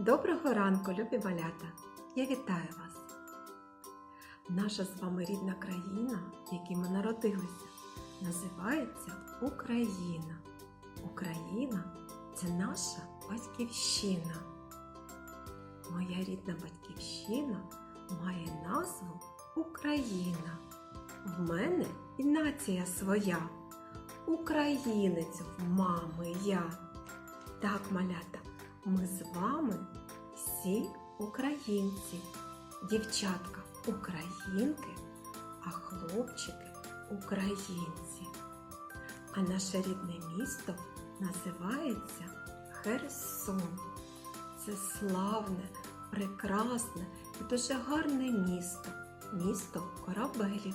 Доброго ранку, любі малята! Я вітаю вас! Наша з вами рідна країна, в якій ми народилися, називається Україна. Україна це наша батьківщина. Моя рідна батьківщина має назву Україна. В мене і нація своя. Українець в мами я. Так, малята, ми з вами всі українці, дівчатка українки, а хлопчики українці. А наше рідне місто називається Херсон. Це славне, прекрасне і дуже гарне місто, місто корабелів.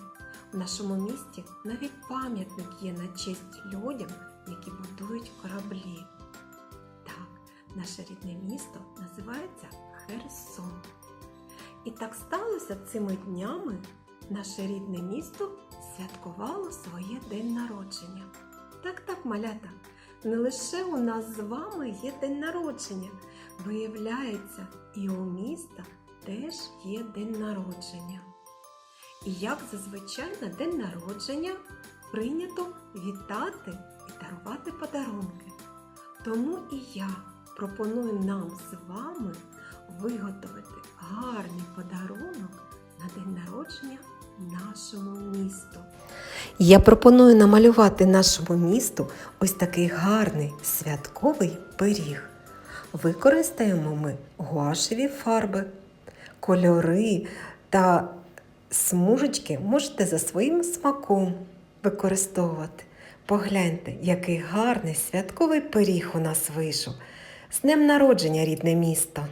В нашому місті навіть пам'ятник є на честь людям, які будують кораблі. Наше рідне місто називається Херсон. І так сталося цими днями наше рідне місто святкувало своє день народження. Так, так, малята, не лише у нас з вами є день народження. Виявляється, і у міста теж є день народження. І як зазвичай на день народження прийнято вітати і дарувати подарунки. Тому і я пропоную нам з вами виготовити гарний подарунок на день народження нашому місту. Я пропоную намалювати нашому місту ось такий гарний святковий пиріг. Використаємо ми гуашеві фарби, кольори та смужечки можете за своїм смаком використовувати. Погляньте, який гарний святковий пиріг у нас вийшов. З днем народження, рідне місто!